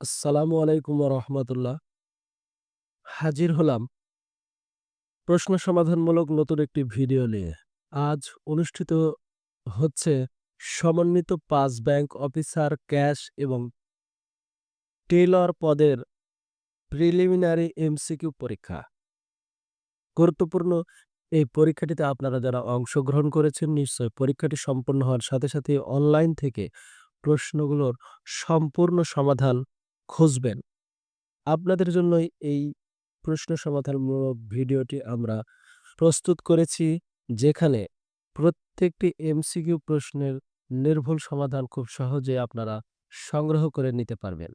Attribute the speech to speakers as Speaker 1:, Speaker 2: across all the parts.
Speaker 1: আসসালামু আলাইকুম রহমতুল্লাহ। হাজির হলাম প্রশ্ন সমাধানমূলক নতুন একটি ভিডিও নিয়ে। আজ অনুষ্ঠিত হচ্ছে সমন্বিত পাস ব্যাংক অফিসার ক্যাশ এবং টেলর পদের প্রিলিমিনারি এমসিকিউ পরীক্ষা। গুরুত্বপূর্ণ এই পরীক্ষাটিতে আপনারা যারা অংশগ্রহণ করেছেন নিশ্চয় পরীক্ষাটি সম্পন্ন হওয়ার সাথে সাথে অনলাইন থেকে প্রশ্নগুলোর সম্পূর্ণ সমাধান খুঁজবেন। আপনাদের জন্য এই প্রশ্ন সমাধানমূলক ভিডিওটি আমরা প্রস্তুত করেছি, যেখানে প্রত্যেকটি এমসিকিউ প্রশ্নের নির্ভুল সমাধান খুব সহজে আপনারা সংগ্রহ করে নিতে পারবেন।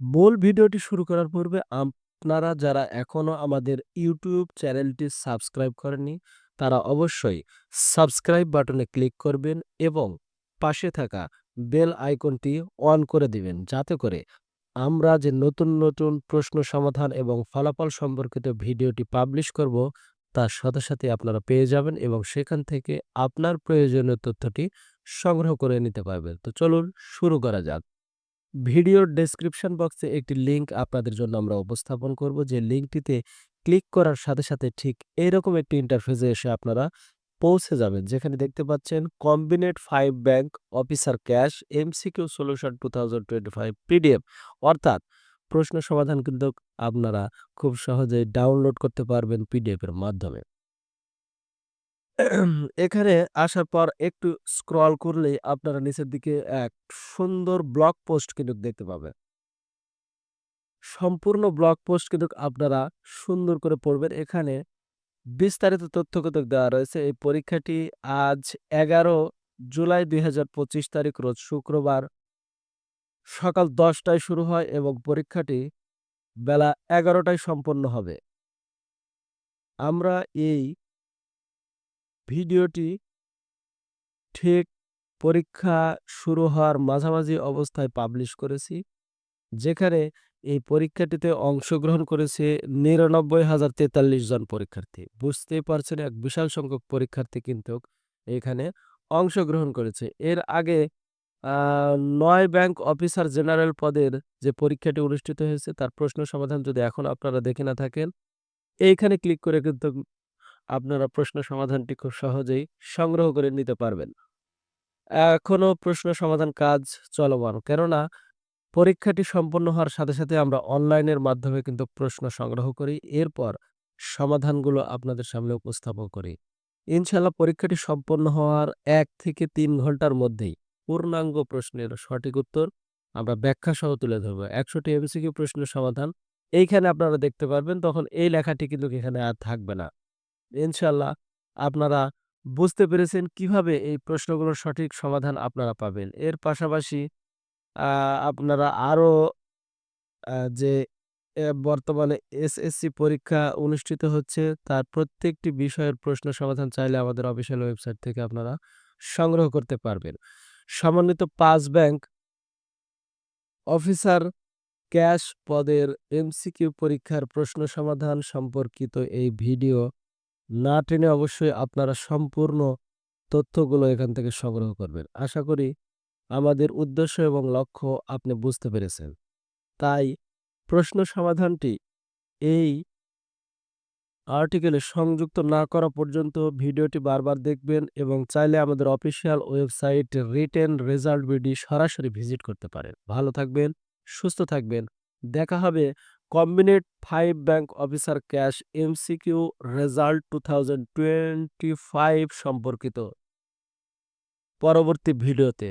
Speaker 1: মূল ভিডিওটি শুরু করার পূর্বে আপনারা যারা এখনও আমাদের ইউটিউব চ্যানেলটি সাবস্ক্রাইব করেননি, তারা অবশ্যই সাবস্ক্রাইব বাটনে ক্লিক করবেন এবং পাশে থাকা বেল আইকনটি অন করে দিবেন, যাতে করে আমরা যে নতুন নতুন প্রশ্ন সমাধান এবং ফলাফল সম্পর্কিত ভিডিওটি পাবলিশ করব, তার সাথে সাথে আপনারা পেয়ে যাবেন এবং সেখান থেকে আপনার প্রয়োজনীয় তথ্যটি সংগ্রহ করে নিতে পারবেন। তো চলুন শুরু করা যাক। ভিডিওর ডেসক্রিপশন বক্সে একটি লিঙ্ক আপনাদের জন্য আমরা উপস্থাপন করব। যে লিঙ্কটিতে ক্লিক করার সাথে সাথে ঠিক এইরকম একটি ইন্টারফেসে এসে আপনারা পৌঁছে যাবেন। যেখানে দেখতে পাচ্ছেন combined five bank officer cash MCQ solution two thousand twenty five PDF অর্থাৎ প্রশ্ন সমাধান কিন্তু আপনারা খুব সহজেই ডাউনলোড করতে পারবেন পিডিএফ এর মাধ্যমে। এখানে আসার পর একটু স্ক্রল করলেই আপনারা নিচের দিকে এক সুন্দর ব্লগ পোস্ট কিন্তু দেখতে পাবেন। সম্পূর্ণ ব্লগ পোস্ট কিন্তু আপনারা সুন্দর করে পড়বেন। এখানে বিস্তারিত তথ্যগত দেওয়া রয়েছে। এই পরীক্ষাটি আজ এগারো জুলাই দুই হাজার পঁচিশ তারিখ, রোজ শুক্রবার সকাল দশটায় শুরু হয় এবং পরীক্ষাটি বেলা এগারোটায় সম্পন্ন হবে। আমরা এই ভিডিওটি ঠিক পরীক্ষা শুরু হওয়ার মাঝামাঝি অবস্থায় পাবলিশ করেছি, যেখানে এই পরীক্ষাটিতে অংশগ্রহণ করেছে নিরানব্বই হাজার তেতাল্লিশ জন পরীক্ষার্থী। বুঝতেই পারছেন, এক বিশাল সংখ্যক পরীক্ষার্থী কিন্তু এখানে অংশগ্রহণ করেছে। এর আগে নয় ব্যাংক অফিসার জেনারেল পদের যে পরীক্ষাটি অনুষ্ঠিত হয়েছে, তার প্রশ্ন সমাধান যদি এখন আপনারা দেখে না থাকেন, এইখানে ক্লিক করে কিন্তু আপনারা প্রশ্ন সমাধানটি খুব সহজেই সংগ্রহ করে নিতে পারবেন। এখনও প্রশ্ন সমাধান কাজ চলমান, কেননা পরীক্ষাটি সম্পন্ন হওয়ার সাথে সাথে আমরা অনলাইনের মাধ্যমে কিন্তু প্রশ্ন সংগ্রহ করি। এরপর সমাধানগুলো আপনাদের সামনে উপস্থাপন করি। ইনশাল্লাহ পরীক্ষাটি সম্পন্ন হওয়ার এক থেকে তিন ঘণ্টার মধ্যেই পূর্ণাঙ্গ প্রশ্নের সঠিক উত্তর আমরা ব্যাখ্যা সহ তুলে ধরবো। একশোটি এমসিকিউ প্রশ্নের সমাধান। এইখানে আপনারা দেখতে পারবেন তখন এই লেখাটি কিন্তু এখানে আর থাকবে না। ইনশাল্লাহ আপনারা বুঝতে পেরেছেন কীভাবে এই প্রশ্নগুলোর সঠিক সমাধান আপনারা পাবেন। এর পাশাপাশি আপনারা আরও যে বর্তমানে এসএসসি পরীক্ষা অনুষ্ঠিত হচ্ছে, তার প্রত্যেকটি বিষয়ের প্রশ্ন সমাধান চাইলে আমাদের অফিসিয়াল ওয়েবসাইট থেকে আপনারা সংগ্রহ করতে পারবেন। সমন্বিত পাঁচ ব্যাংক অফিসার ক্যাশ পদের এমসিকিউ পরীক্ষার প্রশ্ন সমাধান সম্পর্কিত এই ভিডিও না টেনে অবশ্যই আপনারা সম্পূর্ণ তথ্যগুলো এখান থেকে সংগ্রহ করবেন। আশা করি আমাদের উদ্দেশ্য এবং লক্ষ্য আপনি বুঝতে পেরেছেন। তাই প্রশ্ন সমাধানটি এই আর্টিকেলে সংযুক্ত না করা পর্যন্ত ভিডিওটি বারবার দেখবেন এবং চাইলে আমাদের official website written result BD সরাসরি ভিজিট করতে পারেন। ভালো থাকবেন, সুস্থ থাকবেন। দেখা হবে combined five bank officer cash MCQ result two thousand twenty five সম্পর্কিত পরবর্তী ভিডিওতে।